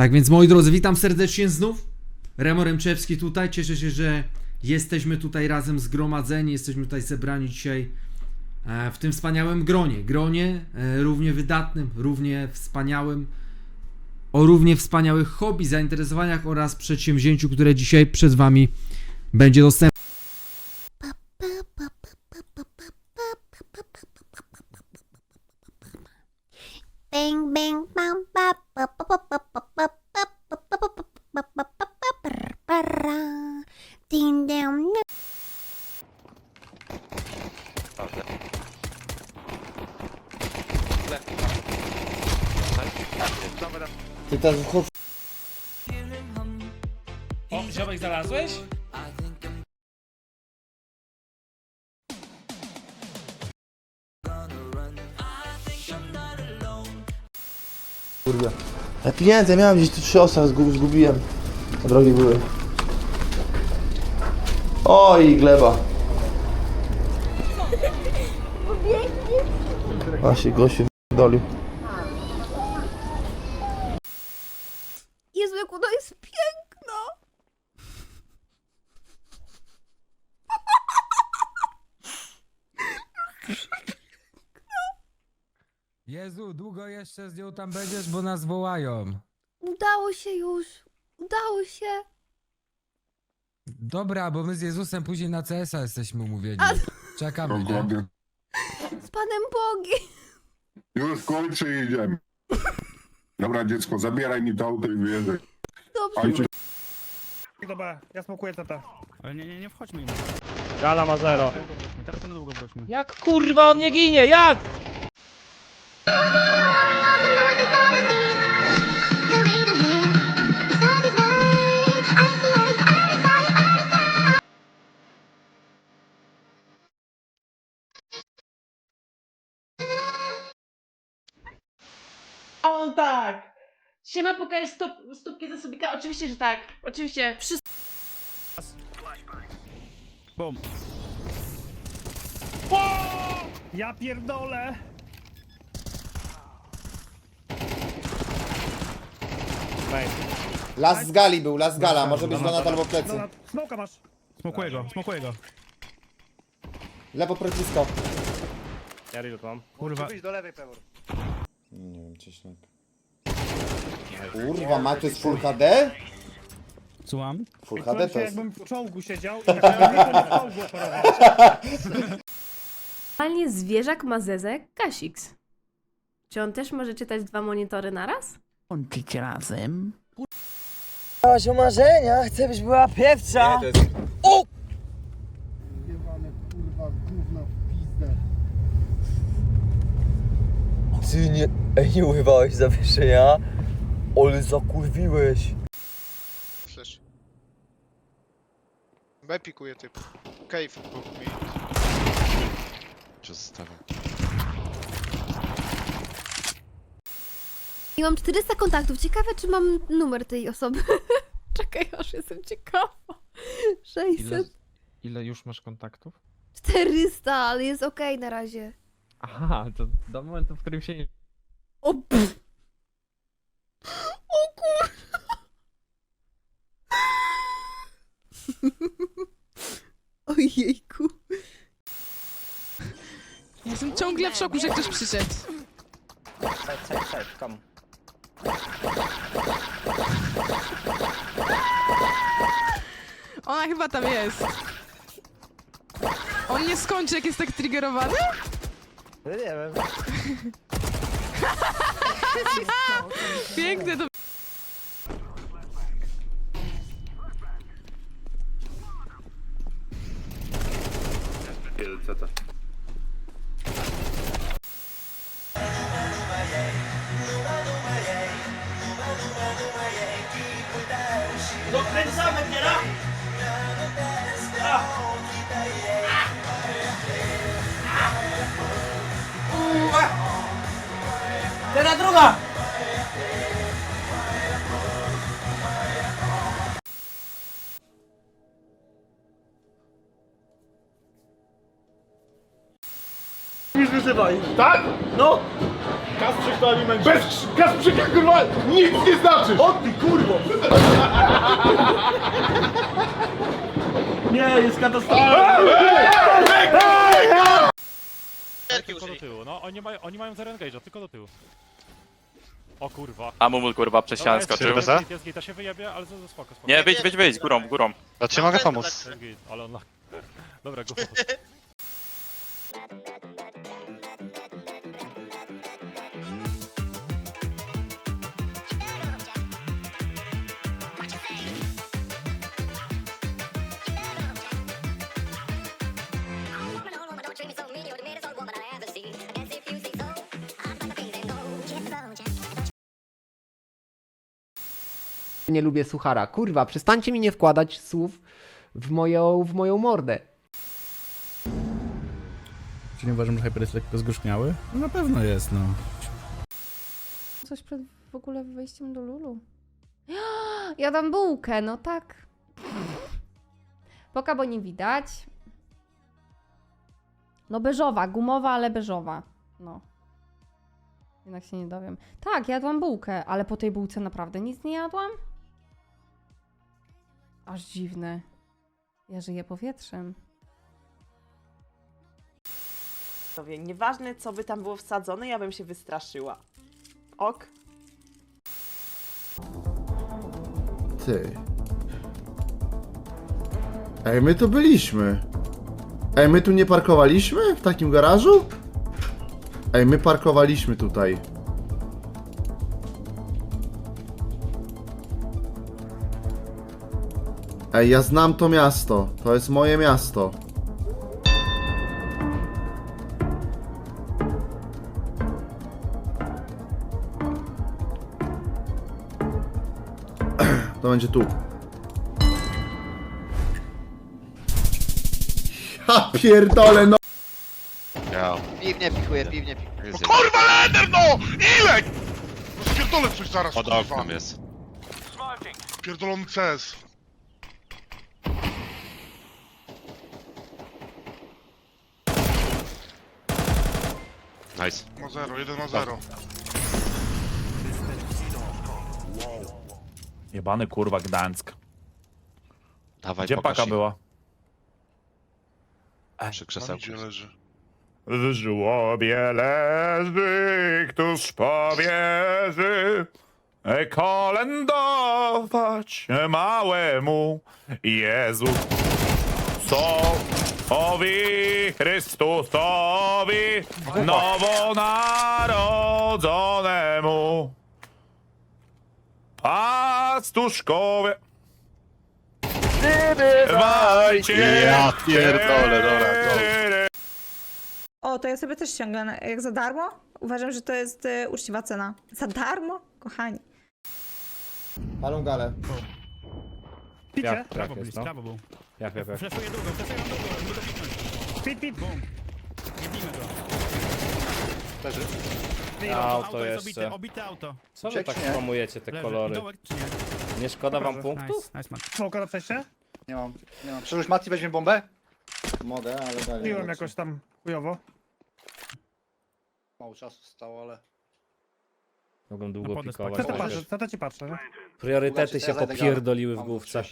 Tak więc moi drodzy, witam serdecznie znów. Remo Remczewski tutaj. Cieszę się, że jesteśmy tutaj razem zgromadzeni, jesteśmy tutaj zebrani dzisiaj e, w tym wspaniałym gronie. Gronie e, równie wydatnym, równie wspaniałym, o równie wspaniałych hobby, zainteresowaniach oraz przedsięwzięciu, które dzisiaj przed Wami będzie dostępne. Bang Ty też chłop... O, ziomek znalazłeś? Kurwa. Ja pieniędzy miałem gdzieś tu trzy osa zgub, zgubiłem. Na drogi były. Oj, gleba. Właśnie gościu dolił. Jezu, jak ona jest piękna! Jezu, długo jeszcze z nią tam będziesz, bo nas wołają. Udało się już. Udało się. Dobra, bo my z Jezusem później na CS-a jesteśmy umówieni. A- Czekamy, nie? Dokładnie. Z Panem Bogiem. Już kończy i idziemy. Dobra dziecko, zabieraj mi to auto i wyjeżdżaj. Dobrze. Ojciec Dobra, ja smokuję CT. Ale nie, nie, nie wchodźmy im. Gala ma zero. Teraz wróćmy. Jak kurwa on nie ginie, jak? O tak! Siema, pokażesz stop, stópki zasobnika? Oczywiście, że tak. Oczywiście. Wszystko. Bum. Ja pierdolę! Las z gali był, las z gala. Może być donat albo plecy. Donat, smoka masz. Smokuję go, smokuję go. Lewo precisko. Ja reload mam. Kurwa. Nie wiem, cieśnik. Kurwa, ma to jest Full HD? Słucham? Full Czułem HD się to jest. jakbym w czołgu siedział i tak to nie w czołgu operował. Normalnie zwierzak ma zezę Kasix. Czy on też może czytać dwa monitory naraz? Łączyć razem. Masz o marzenia, chcę byś była pierwsza. O! Ty nie, ej, nie urywałeś zawieszenia? Ale zakurwiłeś. Flash. B pikuje typ. Cave obok mi. Czy zostawiam? I mam 400 kontaktów. Ciekawe, czy mam numer tej osoby. Czekaj, aż jestem ciekawa. 600. Ile już masz kontaktów? 400, ale jest okej na razie. Aha, to do momentu, w którym się nie... O pff. O kur... Ojejku. Jestem ciągle w szoku, że ktoś przyszedł. Ona chyba tam jest. On nie skończy, jak jest tak triggerowany? No nie wiem. Piękne to... Dokręcamy teraz! Teraz druga! Już wyzywaj. Tak? No! Kasprzyk to aliment. Bez Kasprzyka kurwa nic nie znaczy! O ty kurwo! Nie, jest katastrofa! Tylko do tyłu, no oni mają, oni mają zero engage'a, tylko do tyłu. O kurwa. A mu kurwa przez ścianę Dobra, skoczył. jest git, Jest git, ja się wyjebie, ale z- spoko, spoko. Nie, wyjdź, wyjdź, wyjdź, górą, górą. Ja ci mogę pomóc. Jest git, ale on... Dobra, go. Nie lubię suchara. Kurwa, przestańcie mi nie wkładać słów w moją, w moją mordę. Czy nie uważam, że Hyper jest lekko zgorzkniały? No na pewno jest, no. Coś przed w ogóle wejściem do Lulu. Jadam bułkę, no tak. Poka, bo nie widać. No beżowa, gumowa, ale beżowa. No. Jednak się nie dowiem. Tak, jadłam bułkę, ale po tej bułce naprawdę nic nie jadłam? Aż dziwne. Ja żyję powietrzem. Nieważne co by tam było wsadzone, ja bym się wystraszyła. Ok. Ty. Ej, my tu byliśmy. Ej, my tu nie parkowaliśmy? W takim garażu? Ej, my parkowaliśmy tutaj. Ej, ja znam to miasto. To jest moje miasto. To będzie tu. Ja pierdolę, no. Piwnie pikuje, piwnie pikuje. Kurwa leder no! Ile? No spierdolę coś zaraz, Pod kurwa. oknem jest. Pierdolony CS. Nice. Na zero, jeden na zero. Jebany kurwa Gdańsk. Dawaj, Gdzie paka była? Przy Na krzesełku. midzie leży. W żłobie leży, któż powierzy kolędować małemu Jezu. Sowi Chrystusowi nowonarodzonemu pastuszkowie. Wajcie Ja pierdolę, dobra, O, to ja sobie też ściągam. Jak za darmo? Uważam, że to jest e, uczciwa cena. Za darmo? Kochani. Palą galę. Picie? Prawo był, prawo był. Jak, jak, jak. Flashuję drugą, flashuję drugą, żeby to kliknąć. Pit, pit. Bum. Jebimy go. Auto jest jeszcze. obite, obite auto. Co wy tak promujecie te Leży. kolory? Dołek czy nie? Nie szkoda wam punktów? Nice, nice man. Smoka na przejście? Nie mam, nie mam. Przecież Mati weźmie bombę? Mogę, ale dalej. Biłem jakoś tam chujowo. Mało czasu stało, ale... Mogą długo podest pikować. Co Dobra. patrzysz? Co to ci patrzę, nie? Priorytety się popierdoliły w główce.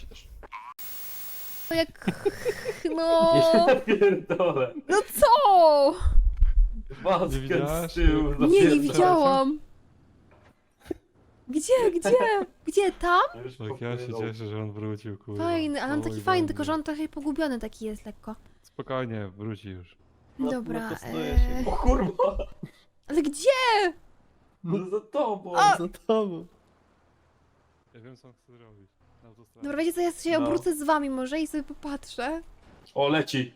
Jak... No... No co? Nie widziałeś? Nie, nie widziałam. Gdzie, gdzie? Gdzie? Tam? Tak ja się cieszę, że on wrócił, kurwa. Fajny, ale on taki fajny, tylko że on trochę pogubiony taki jest lekko. Spokojnie, wróci już. Dobra, eee... O kurwa! Ale gdzie? No za tobą, A! za tobą. Ja wiem co on chce zrobić. Na autostradzie. Dobra, wiecie co, ja się obrócę z wami może i sobie popatrzę. O, leci.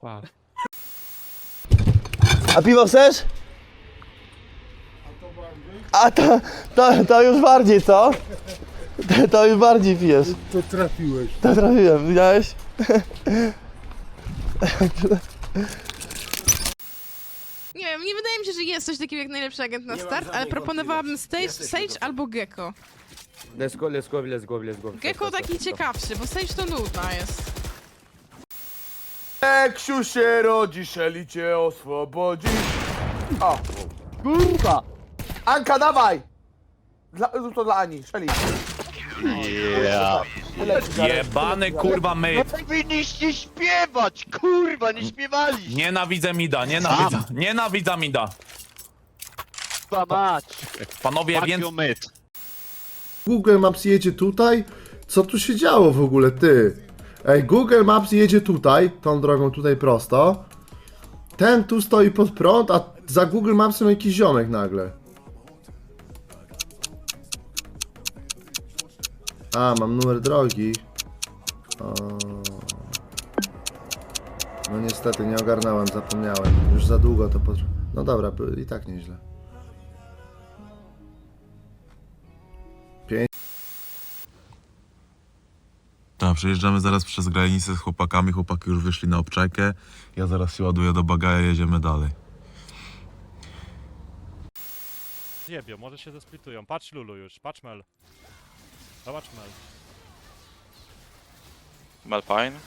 Patrz. A piwo chcesz? A to, to, to już bardziej, co? To, to już bardziej pijesz. To trafiłeś. To trafiłem, widziałeś? Nie wiem, nie wydaje mi się, że jest coś takiego jak najlepszy agent na start, ale proponowałabym Sage, Sage albo Gecko. Let's go, let's go, let's go, let's go. Gecko taki ciekawszy, bo Sage to nudna jest. Eksiu się rodzi, szeli cię oswobodzi. A, kurwa! Anka, dawaj! Dla, zrób to dla Ani, szeli. Yeah. Jebany kurwa my. Powinniście śpiewać, kurwa, nie śpiewali! Nienawidzę Mida, nienawidzę. Nienawidzę Mida. mać! Panowie, więc... Google Maps jedzie tutaj? Co tu się działo w ogóle, ty? Ej, Google Maps jedzie tutaj, tą drogą tutaj prosto. Ten tu stoi pod prąd, a za Google Mapsem jakiś ziomek nagle. A, mam numer drogi. O. No niestety, nie ogarnąłem, zapomniałem. Już za długo to potrwa. No dobra, i tak nieźle. Przejeżdżamy zaraz przez granicę z chłopakami, chłopaki już wyszli na obczajkę. Ja zaraz się ładuję do bagaja, jedziemy dalej. Jebią, może się zesplitują. Patrz Lulu już, patrz Mel. Zobacz Mel. Malfine.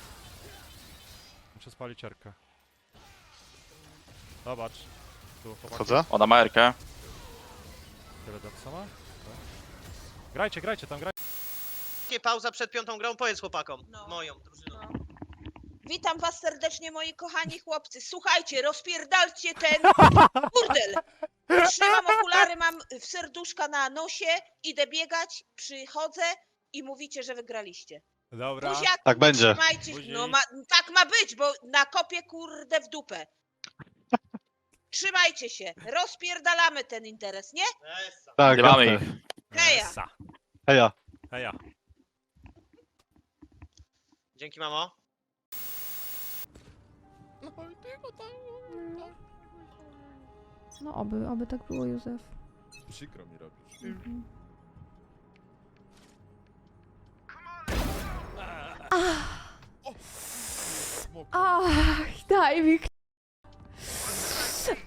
Muszę spalić cerkę. Zobacz. Tu chłopaki. Chodzę. Ona ma Erkę. Tyle do sama? Grajcie, grajcie tam, grajcie. Pauza przed piątą grą, powiedz chłopakom. Moją drużyną. Witam was serdecznie, moi kochani chłopcy. Słuchajcie, rozpierdalcie ten burdel. Trzymam okulary, mam w serduszka na nosie, idę biegać, przychodzę i mówicie, że wygraliście. Dobra. Buziaki, Tak będzie. Trzymajcie, no ma, tak ma być, bo nakopię kurde w dupę. Trzymajcie się, rozpierdalamy ten interes, nie? Tak, nie mamy ich. Heja! Heja. Heja. Dzięki mamo. No oby, oby tak było, Józef. Przykro mi robisz. Ach, daj mi k-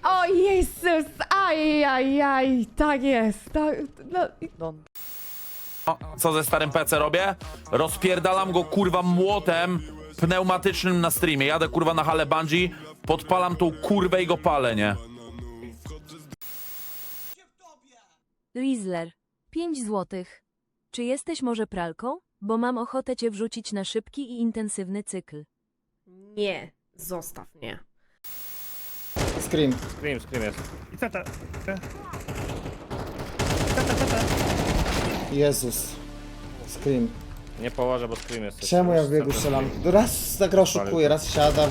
O Jezus, ajajaj, tak jest. Tak, no, Co ze starym PC robię? Rozpierdalam go kurwa młotem pneumatycznym na streamie. Jadę kurwa na halę bungee, podpalam tą kurwę i go palę, nie? Rizzler, 5 złotych. Czy jesteś może pralką? Bo mam ochotę cię wrzucić na szybki i intensywny cykl. Nie, zostaw mnie. Scream. Scream, scream jest. I co to? Jezus. Scream. Nie położę, bo scream jest. Czemu ja w biegu strzelam? Raz tak oszukuję, raz siadam.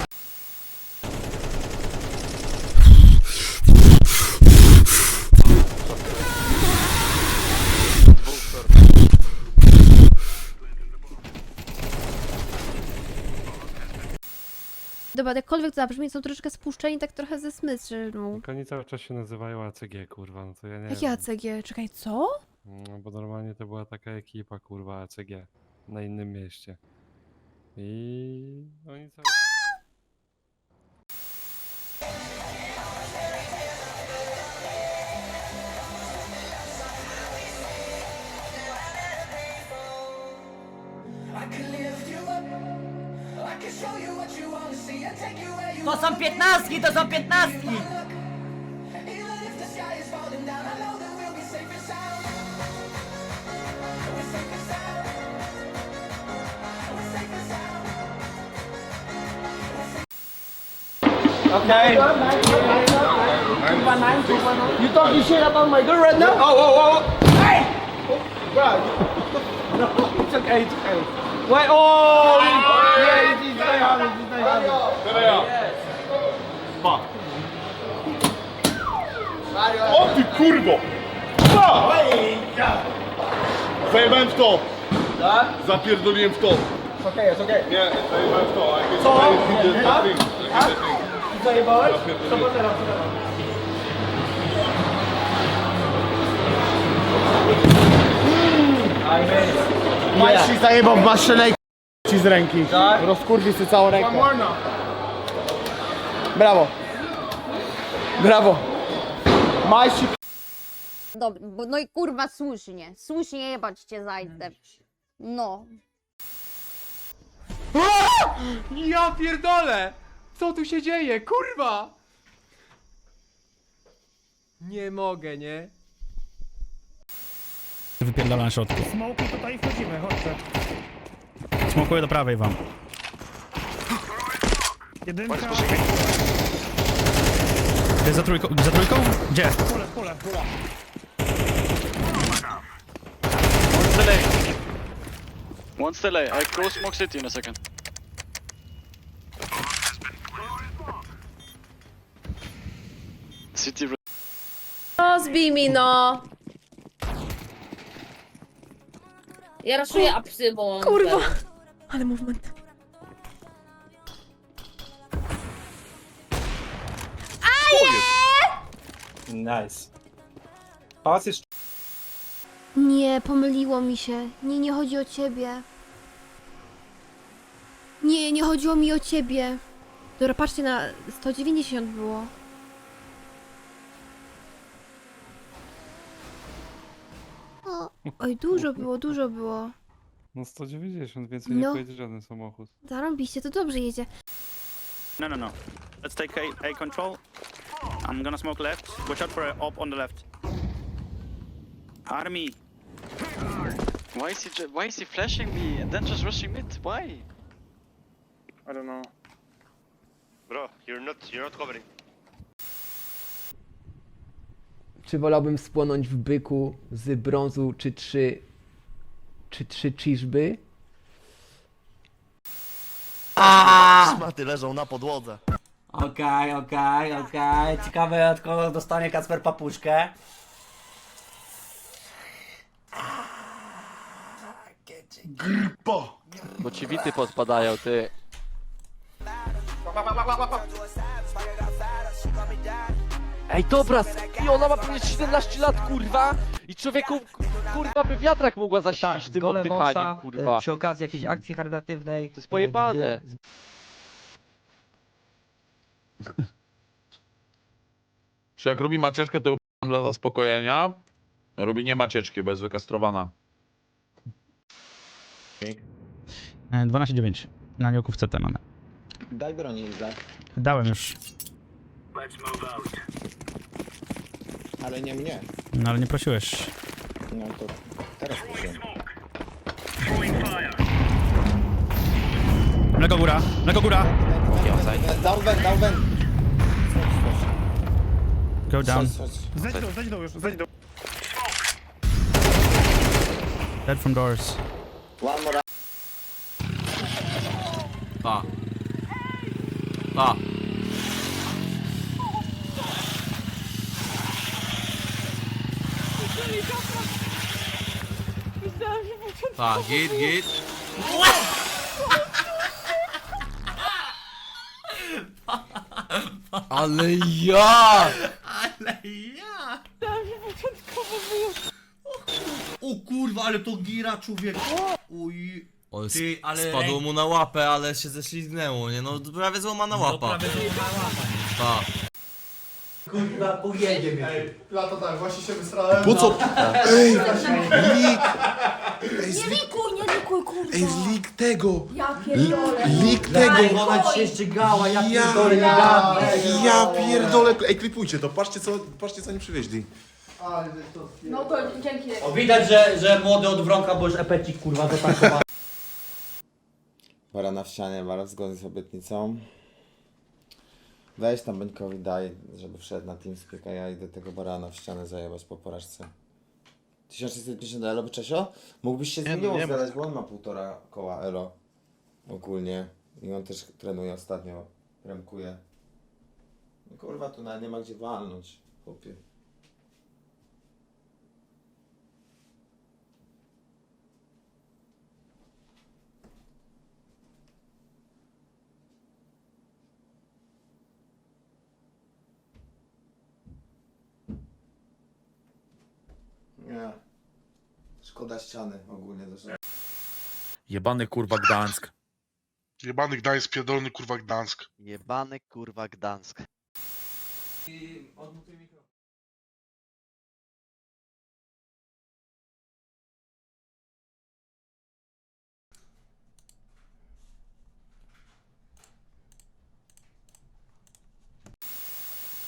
Dobra, jakkolwiek to zabrzmi, są troszeczkę spuszczeni tak trochę ze smysłu. Oni cały czas się nazywają ACG, kurwa, no to ja nie Jakie wiem. ACG? Czekaj, co? No, bo normalnie to była taka ekipa, kurwa, ACG. Na innym mieście. I oni cały czas... To są piętnastki, to są piętnastki! Okay. You talking shit about my girl right now? Oh, oh, oh! Hey! Bro, no, it's okay, it's okay. Wait, oh! Yeah, it's stay honest, stay honest. O ty kurwo! Zajebałem w to! Tak? Zapierdoliłem w to! It's okay, it's okay. Nie, zajebałem w to. Zajebałeś? Co to teraz, co teraz? Majsi zajebał w maszynę i ci z ręki. Tak? Rozkurwi sobie całą rękę. Brawo. Brawo. Dobra, bo- no i kurwa słusznie, słusznie jebać cię zajdę. No. Ja pierdolę! Co tu się dzieje? Kurwa! Nie mogę, nie? Wypierdala na środku. Smoki tutaj wchodzimy, chodźcie. Smokuję do prawej wam. Jedynka, Ty za trójką? Za trójką? Gdzie? pole, pole. One still A. I go smoke city in a second. City Rozbij mi no! Ja raszuję apsy, bo... Kurwa! Ale movement. Nice. Pałac jest Nie, pomyliło mi się. Nie, nie chodzi o ciebie. Nie, nie chodziło mi o ciebie. Dobra, patrzcie na 190 było. O, oj, dużo było, dużo było. No 190, więcej nie No. pojedzie żaden samochód. Zarobiście, to dobrze jedzie. No, no, no. Let's take A, A control. I'm gonna smoke left. Watch out for a op on the left. Army. Why is he ju- why is he flashing me and then just rushing mid? Why? I don't know. Bro, you're not you're not covering. Czy wolałbym spłonąć w byku z brązu, czy trzy... Czy trzy czyżby? Szmaty leżą na podłodze. Okej, okej, okej. Ciekawe od kogo dostanie Kacper papuszkę. Bo ci wity podpadają, ty. Ej, dobra, i ona ma pewnie 17 lat, kurwa! I człowieku, kurwa, by wiatrak mogła zasilić tym oddychaniem, kurwa. Przy okazji jakiejś akcji charytatywnej. To jest pojebane. Czy jak robi macieczkę, to dla zaspokojenia. Robi nie macieczki, bo jest wykastrowana. E, 12,9. Na nioku w CT mamy. Daj broni, Izak. Dałem już. Ale nie mnie. No ale nie prosiłeś. No to teraz proszę. Mleko góra, mleko góra! Down vent, down vent. Go down. Zejdź dół, zejdź dół już, zejdź dół. Dead from doors. One more Ta. Ta. Ta, git, git. Ale ja! Ale ja! O kurwa, ale to gira człowiek. Uj. Ty, ale Spadło mu na łapę, ale się ześlizgnęło, nie? No prawie złamana łapa. Ta. Kurwa pojedzie mnie. Ja to tak, właśnie się wysrałem. Po co? Ej, lik! Nie likuj, nie likuj, kurwa! Ej, lik tego! Ja pierdolę! Lik Daj, tego! ona ci się ścigała, ja pierdolę, nie ja, ja pierdolę. Ej, klipujcie to, patrzcie co, patrzcie co oni przywieźli. No to dzięki. O, widać, że, że młody od wronka, bo już epecik kurwa dotankowany. Bara w ścianie, bara zgodnie z obietnicą. Weź tam Beńkowi daj, żeby wszedł na TeamSpeak, a ja idę tego barana w ścianę zajebać po porażce. 1650 elo, Czesio? Mógłbyś się z Nie, nim nie ma. zgadać, bo on ma półtora koła elo. Ogólnie. I on też trenuje ostatnio. Remkuje. No kurwa, tu nawet nie ma gdzie walnąć, chłopie. Nie. Szkoda ściany ogólnie też. Jebany kurwa Gdańsk. Jebany Gdańsk, pierdolony kurwa Gdańsk. Jebany kurwa Gdańsk.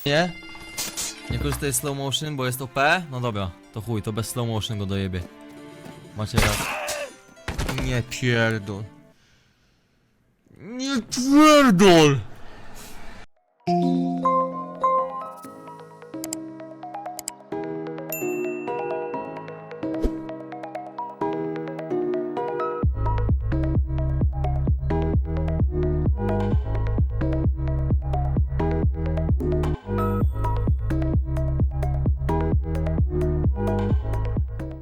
Nie? Nie korzystaj z slow motion, bo jest OP? No dobra, to chuj, to bez slow motion go dojebie. Macie raz. Nie pierdol. Nie pierdol!